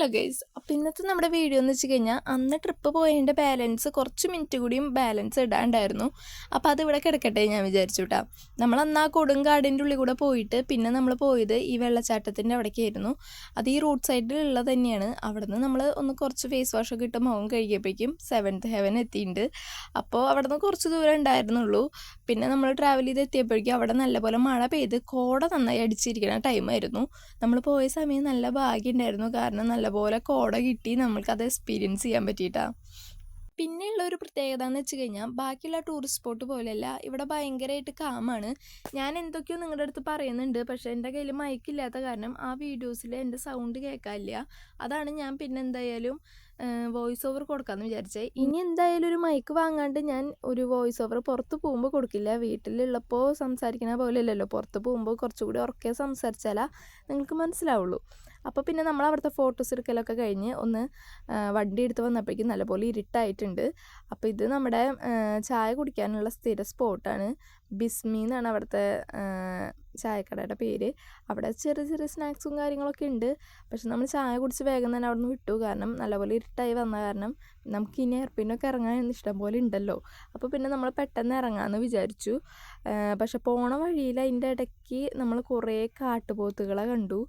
Hello guys അപ്പോൾ ഇന്നത്തെ നമ്മുടെ വീഡിയോ എന്ന് വെച്ച് കഴിഞ്ഞാൽ അന്ന് ട്രിപ്പ് പോയതിന്റെ ബാലൻസ് കുറച്ച് മിനിറ്റ് കൂടിയും ബാലൻസ് ഇടാണ്ടായിരുന്നു. അപ്പോൾ അതിവിടെ കിടക്കട്ടെ ഞാൻ വിചാരിച്ചു കേട്ടോ നമ്മൾ അന്ന് ആ കൊടുങ്കാടിന്റെ ഉള്ളിൽ കൂടെ പോയിട്ട് പിന്നെ നമ്മൾ പോയത് ഈ വെള്ളച്ചാട്ടത്തിന്റെ അവിടേക്കായിരുന്നു. അത് ഈ റോഡ് സൈഡിലുള്ളത് തന്നെയാണ്. അവിടെ നിന്ന് നമ്മൾ ഒന്ന് കുറച്ച് ഫേസ് വാഷൊക്കെ ഇട്ട് മുഖം കഴുകിയപ്പോഴേക്കും സെവൻത്ത് ഹെവൻ എത്തിയിട്ടുണ്ട് അപ്പോൾ അവിടെ നിന്ന് കുറച്ച് ദൂരം ഉണ്ടായിരുന്നുള്ളൂ. പിന്നെ നമ്മൾ ട്രാവൽ ചെയ്ത് എത്തിയപ്പോഴേക്കും അവിടെ നല്ലപോലെ മഴ പെയ്ത് കോട നന്നായി അടിച്ചിരിക്കുന്ന ടൈമായിരുന്നു നമ്മൾ പോയ സമയം നല്ല ഭാഗ്യമുണ്ടായിരുന്നു കാരണം നല്ലപോലെ കോട കിട്ടി നമ്മൾക്കത് എക്സ്പീരിയൻസ് ചെയ്യാൻ പറ്റിയിട്ടാ. പിന്നെയുള്ള ഒരു പ്രത്യേകത എന്ന് വെച്ച് കഴിഞ്ഞാൽ ബാക്കിയുള്ള ടൂറിസ്റ്റ് സ്പോട്ട് പോലെയല്ല ഇവിടെ ഭയങ്കരമായിട്ട് കാമാണ്. ഞാൻ എന്തൊക്കെയോ നിങ്ങളുടെ അടുത്ത് പറയുന്നുണ്ട് പക്ഷേ എന്റെ കയ്യിൽ മൈക്കില്ലാത്ത കാരണം ആ വീഡിയോസിൽ എന്റെ സൗണ്ട് കേൾക്കാനില്ല. അതാണ് ഞാൻ പിന്നെ എന്തായാലും വോയിസ് ഓവർ കൊടുക്കാമെന്ന് വിചാരിച്ചേ. ഇനി എന്തായാലും ഒരു മൈക്ക് വാങ്ങാണ്ട് ഞാൻ ഒരു വോയിസ് ഓവർ പുറത്ത് പോകുമ്പോൾ കൊടുക്കില്ല. വീട്ടിലുള്ളപ്പോൾ സംസാരിക്കണ പോലെയല്ലല്ലോ പുറത്ത് പോകുമ്പോൾ കുറച്ചുകൂടി ഉറക്കെ സംസാരിച്ചാലാ നിങ്ങൾക്ക് മനസ്സിലാവുള്ളൂ. അപ്പോൾ പിന്നെ നമ്മൾ അവിടുത്തെ ഫോട്ടോസ് എടുക്കലൊക്കെ കഴിഞ്ഞ് ഒന്ന് വണ്ടി എടുത്ത് വന്നപ്പോഴേക്കും നല്ലപോലെ ഇരുട്ടായിട്ടുണ്ട്. അപ്പോൾ ഇത് നമ്മുടെ ചായ കുടിക്കാനുള്ള സ്ഥിര സ്പോട്ടാണ് ബിസ്മി എന്നാണ് അവിടുത്തെ ചായക്കടയുടെ പേര്. അവിടെ ചെറിയ ചെറിയ സ്നാക്സും കാര്യങ്ങളൊക്കെ ഉണ്ട്. പക്ഷെ നമ്മൾ ചായ കുടിച്ച് വേഗം തന്നെ അവിടെ നിന്ന് വിട്ടു. കാരണം നല്ലപോലെ ഇരുട്ടായി വന്ന കാരണം നമുക്ക് ഇനി എയർപിന്നൊക്കെ ഇറങ്ങാൻ ഇഷ്ടം പോലെ ഉണ്ടല്ലോ. അപ്പോൾ പിന്നെ നമ്മൾ പെട്ടെന്ന് ഇറങ്ങാമെന്ന് വിചാരിച്ചു. പക്ഷെ പോണ വഴിയിൽ അതിന്റെ ഇടയ്ക്ക് നമ്മൾ കുറേ കാട്ടുപോത്തുകളെ കണ്ടു.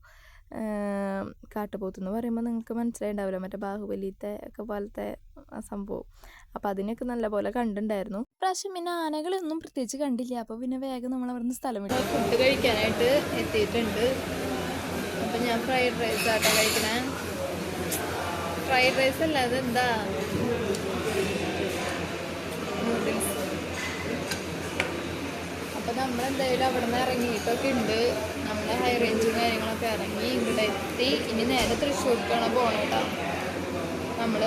കാട്ടുപോത്ത് എന്ന് പറയുമ്പോൾ നിങ്ങൾക്ക് മനസ്സിലായിണ്ടാവില്ല. മറ്റേ ബാഹുബലിത്തെ ഒക്കെ പോലത്തെ സംഭവം. അപ്പം നല്ല പോലെ കണ്ടിട്ടുണ്ടായിരുന്നു പ്രാവശ്യം പിന്നെ ആനകളൊന്നും പ്രത്യേകിച്ച് കണ്ടില്ല. അപ്പോൾ പിന്നെ വേഗം നമ്മൾ അവിടുന്ന് സ്ഥലം ഫുഡ് കഴിക്കാനായിട്ട് എത്തിയിട്ടുണ്ട്. അപ്പം ഞാൻ ഫ്രൈഡ് റൈസ് ആട്ടോ കഴിക്കണേ. ഫ്രൈഡ് റൈസ് അല്ല അതെന്താ? നൂഡിൽസ്. അപ്പം നമ്മളെന്തായാലും അവിടെ നിന്ന് ഇറങ്ങിയിട്ടൊക്കെ ഉണ്ട്. ഹൈ റേഞ്ചും കാര്യങ്ങളൊക്കെ ഇറങ്ങി ഇവിടെ എത്തി. ഇനി നേരെ തൃശ്ശൂർക്കാണ് പോകണം കേട്ടോ. നമ്മൾ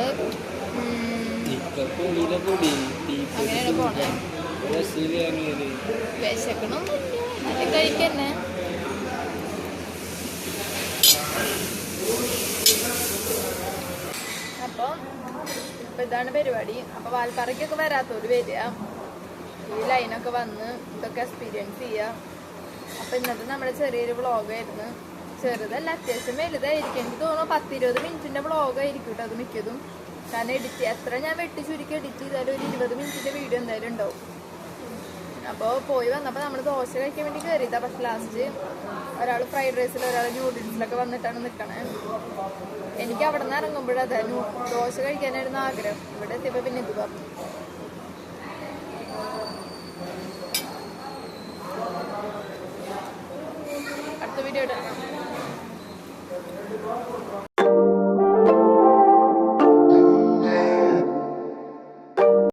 അങ്ങനെയാണ് പോണേ വിശക്കണം നല്ല കഴിക്കന്നെ. അപ്പോൾ ഇപ്പം ഇതാണ് പരിപാടി. അപ്പോൾ വാൽപ്പാറയ്ക്കൊക്കെ വരാത്തോട് വരിക. ഈ ലൈനൊക്കെ വന്ന് ഇതൊക്കെ എക്സ്പീരിയൻസ് ചെയ്യുക അപ്പം ഇന്നത്തെ നമ്മുടെ ചെറിയൊരു വ്ളോഗായിരുന്നു. ചെറുതല്ല അത്യാവശ്യം വലുതായിരിക്കും. എനിക്ക് തോന്നുന്നു പത്തിരുപത് മിനിറ്റിന്റെ വ്ളോഗായിരിക്കും കേട്ടോ അത് മിക്കതും. കാരണം എഡിറ്റ് എത്ര ഞാൻ വെട്ടി ചുരുക്കി എഡിറ്റ് ചെയ്താലും ഒരു ഇരുപത് മിനിറ്റിന്റെ വീഡിയോ എന്തായാലും ഉണ്ടാവും. അപ്പോൾ പോയി വന്നപ്പോൾ നമ്മൾ ദോശ കഴിക്കാൻ വേണ്ടി കയറിയതാ പക്ഷെ ലാസ്റ്റ് ഒരാൾ ഫ്രൈഡ് റൈസിൽ ഒരാൾ ന്യൂഡിൽസിലൊക്കെ വന്നിട്ടാണ് നിൽക്കണേ എനിക്ക് അവിടെ നിന്ന് ഇറങ്ങുമ്പോഴതാ ദോശ കഴിക്കാനായിരുന്നു ആഗ്രഹം. ഇവിടെ എത്തിയപ്പോൾ പിന്നെ ഇത് പറഞ്ഞു. അടുത്ത വീഡിയോ ഇടാം